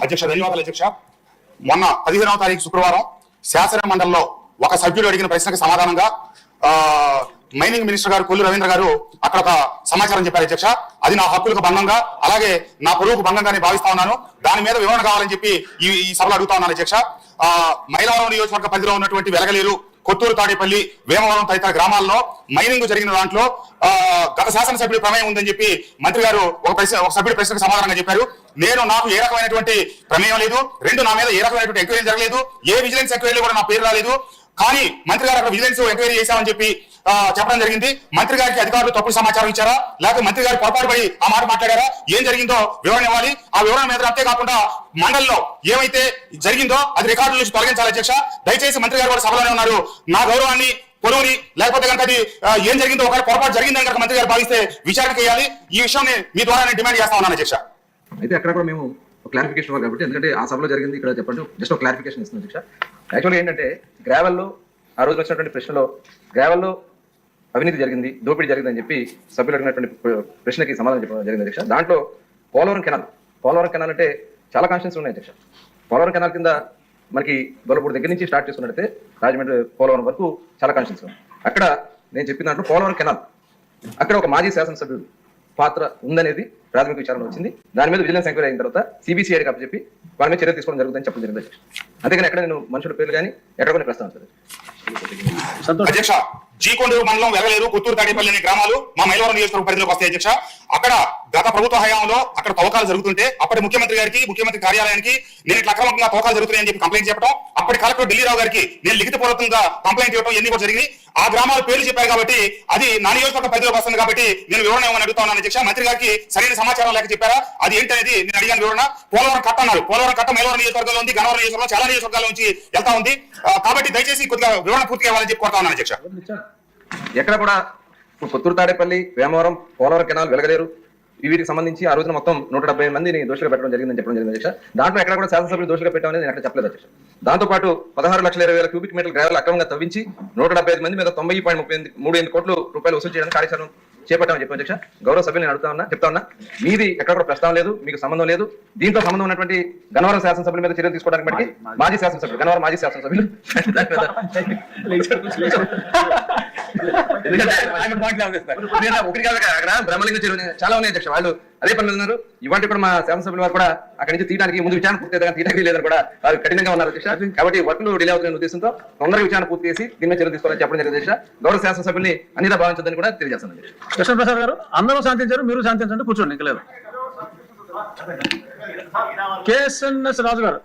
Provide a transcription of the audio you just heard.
అధ్యక్ష ధన్యవాదాలు అధ్యక్ష. మొన్న పదిహేనవ తారీఖు శుక్రవారం శాసన మండలిలో ఒక సభ్యుడు అడిగిన ప్రశ్నకు సమాధానంగా ఆ, మైనింగ్ మినిస్టర్ గారు కొల్లు రవీంద్ర గారు అక్కడ ఒక సమాచారం చెప్పారు అధ్యక్ష. అది నా హక్కులకు భంగంగా అలాగే నా పొరుగుకు భంగంగానే భావిస్తా ఉన్నాను. దాని మీద వివరణ కావాలని చెప్పి ఈ ఈ సభలో అడుగుతా ఉన్నాను అధ్యక్ష. ఆ, మైలవరం నియోజకవర్గ పరిధిలో ఉన్నటువంటి వెలగలేరు కొత్తూరు తాడేపల్లి వేమవరం తదితర గ్రామాల్లో మైనింగ్ జరిగిన దాంట్లో ఆ, గత శాసనసభ్యుడి ప్రమేయం ఉందని చెప్పి మంత్రి గారు ఒక ప్రశ్న ఒక సభ్యుడి ప్రశ్నకు సమాధానంగా చెప్పారు. నేను నాకు ఏ రకమైనటువంటి ప్రమేయం లేదు. రెండు నా మీద ఏ రకమైనటువంటి ఎంక్వైరీ జరగలేదు. ఏ విజిలెన్స్ ఎంక్వైరీ కూడా నా పేరు రాలేదు. కానీ మంత్రి గారు అక్కడ విజిలెన్స్ ఎంక్వైరీ చేశామని చెప్పి చెప్పడం జరిగింది. మంత్రి గారికి అధికారులు తప్పుడు సమాచారం ఇచ్చారా? లేకపోతే మంత్రి గారు పొరపాటు పడి ఆ మాట మాట్లాడారా? ఏం జరిగిందో వివరణ ఇవ్వాలి. ఆ వివరణ మీద అంతేకాకుండా మండలిలో ఏమైతే జరిగిందో అది రికార్డుల నుంచి తొలగించాలి అధ్యక్ష. దయచేసి మంత్రి గారు కూడా సభలోనే ఉన్నారు. నా గౌరవాన్ని పొరువుని లేకపోతే కనుక అది ఏం జరిగిందో ఒకవేళ పొరపాటు జరిగిందని కనుక మంత్రి గారు భావిస్తే విచారణ చేయాలి ఈ విషయాన్ని మీ ద్వారా నేను డిమాండ్ చేస్తా ఉన్నాను అధ్యక్ష. అయితే అక్కడ కూడా మేము క్లారిఫికేషన్ ఇవ్వాలి కాబట్టి ఎందుకంటే ఆ సభలో జరిగింది ఇక్కడ చెప్పండి జస్ట్ ఒక క్లారిఫికేషన్ ఇస్తుంది శిక్ష యాక్చువల్గా ఏంటంటే గ్రావెల్లో ఆ రోజు వచ్చినటువంటి ప్రశ్నలో గ్రావెల్లో అవినీతి జరిగింది దోపిడీ జరిగిందని చెప్పి సభ్యులు అడిగినటువంటి ప్రశ్నకి సమాధానం చెప్పడం జరిగింది అధ్యక్ష దాంట్లో పోలవరం కెనాల్ పోలవరం కెనాల్ అంటే చాలా కాన్షియన్స్ ఉన్నాయి అధ్యక్ష పోలవరం కెనాల్ కింద మనకి గొల్లపూడి దగ్గర నుంచి స్టార్ట్ చేసుకున్నట్టయితే రాజమండ్రి పోలవరం వరకు చాలా కాన్షియన్స్ ఉన్నాయి. అక్కడ నేను చెప్పిన దాంట్లో పోలవరం కెనాల్ అక్కడ ఒక మాజీ శాసనసభ్యుడు పాత్ర ఉందనేది ప్రాథమిక విచారణ వచ్చింది. దాని మీద విజిలెన్స్ ఎంక్వైరీ అయిన తర్వాత సిబిసిఐడి కప్ప చెప్పి వాళ్ళ మీద చర్య తీసుకోవడం జరుగుతుందని చెప్పడం జరిగింది. అధ్యక్ష. అంతేగాని ఎక్కడ నేను మనుషుల పేర్లు కానీ ఎక్కడ కొన్ని ప్రస్తావించలేదు. అధ్యక్ష జీకొండూరు మండలం వెలలేరు కొత్తూరు తాడేపల్లి అనే గ్రామాలు మా మైలవరం నియోజకవర్గ పరిధిలోకి వస్తాయి అధ్యక్ష. అక్కడ గత ప్రభుత్వ హయాంలో అక్కడ తవ్వకాలు జరుగుతుంటే అప్పటి ముఖ్యమంత్రి గారికి ముఖ్యమంత్రి కార్యాలయానికి నేను ఇట్లా అక్రమంగా తవ్వకాలు జరుగుతున్నాయని చెప్పి కంప్లైంట్ చెప్పడం అప్పటి కలెక్టర్ ఢిల్లీరావు గారికి నేను లిఖితపూర్వకంగా కంప్లైంట్ ఇవ్వడం ఎన్ని కూడా జరిగింది ఆ గ్రామాల పేర్లు చెప్పారు కాబట్టి అది నా నియోజకవర్గ పరిధిలోకి వస్తుంది కాబట్టి నేను వివరణ ఏమని అడుగుతా ఉన్నాను అధ్యక్ష మంత్రి గారికి సరైన సమాచారం లేక చెప్పారా? అది ఏంటనేది నేను అడిగాను వివరణ. పోలవరం కట్ట అన్నారు. పోలవరం కట్ట మేలవరం నియోజకవర్గంలో ఉంది గన్నవరం నియోజకవర్గంలో చాలా నియోజకవర్గాల నుంచి వెళ్తా ఉంది. కాబట్టి దయచేసి కొద్దిగా వివరణ పూర్తిగా ఇవ్వాలని చెప్పి కోరుతా ఉన్నాను అధ్యక్ష. ఎక్కడ కూడా ఇప్పుడు కొత్తూరు తాడేపల్లి వేమవరం పోలవరం కెనాల్ వెలగలేరు. వీటికి సంబంధించి ఆ రోజున మొత్తం నూట డెబ్బై మందిని దోషులుగా పెట్టడం జరిగిందని చెప్పడం జరిగింది అధ్యక్ష దాంట్లో ఎక్కడ కూడా శాసనసభ్యులు దోషులుగా పెట్టామని నేను ఎక్కడ చెప్పలేదు అధ్యక్ష దాంతో పాటు పదహారు లక్షల ఇరవై వేల క్యూబిక్ మీటర్ల గ్రావెల్ అక్రమంగా తవ్వించి నూట డెబ్బై ఐదు మంది మీద తొంభై పాయింట్ ముప్పై ఎనిమిది మూడు ఎనిమిది కోట్లు రూపాయలు వసూలు చేయడానికి కార్యక్రమం చేపట్టామని చెప్పి అధ్యక్ష గౌరవ సభ్యులు నేను అడుగుతా ఉన్నా చెప్తా ఉన్నా మీది ఎక్కడ కూడా ప్రస్తావన లేదు మీకు సంబంధం లేదు దీంతో సంబంధం ఉన్నటువంటి గన్నవరం శాసనసభ్యుల మీద చర్యలు తీసుకోవడానికి బట్టి మాజీ శాసనసభ్యులు గన్నవరం మాజీ శాసనసభ్యులు బ్రహ్మలింగ చెరువు. చాలా ఉన్నాయి అధ్యక్ష. వాళ్ళు అదే పని ఉన్నారు. ఇవాటి కూడా మా శాసనసభ్యుల వారు కూడా అక్కడి నుంచి తీయడానికి ముందు విచారణ పూర్తి అయితే తీయడానికి లేదని కూడా వారు కఠినంగా ఉన్నారు అధ్యక్ష. కాబట్టి వర్కులు డిలే అవుతున్న ఉద్దేశంతో తొందరగా విచారణ పూర్తి చేసి దీని చర్యలు తీసుకోవాలని చెప్పడం జరిగింది అధ్యక్ష. గౌరవ శాసనసభ్యుల్ని అన్నిదా భావించదని కూడా తెలియజేస్తాను అధ్యక్ష. కృష్ణప్రసాద్ గారు అందరూ శాంతించారు మీరు శాంతించండి కూర్చోండి ఇంకా లేదు. కేఎస్ఎన్ఎస్ రాజు గారు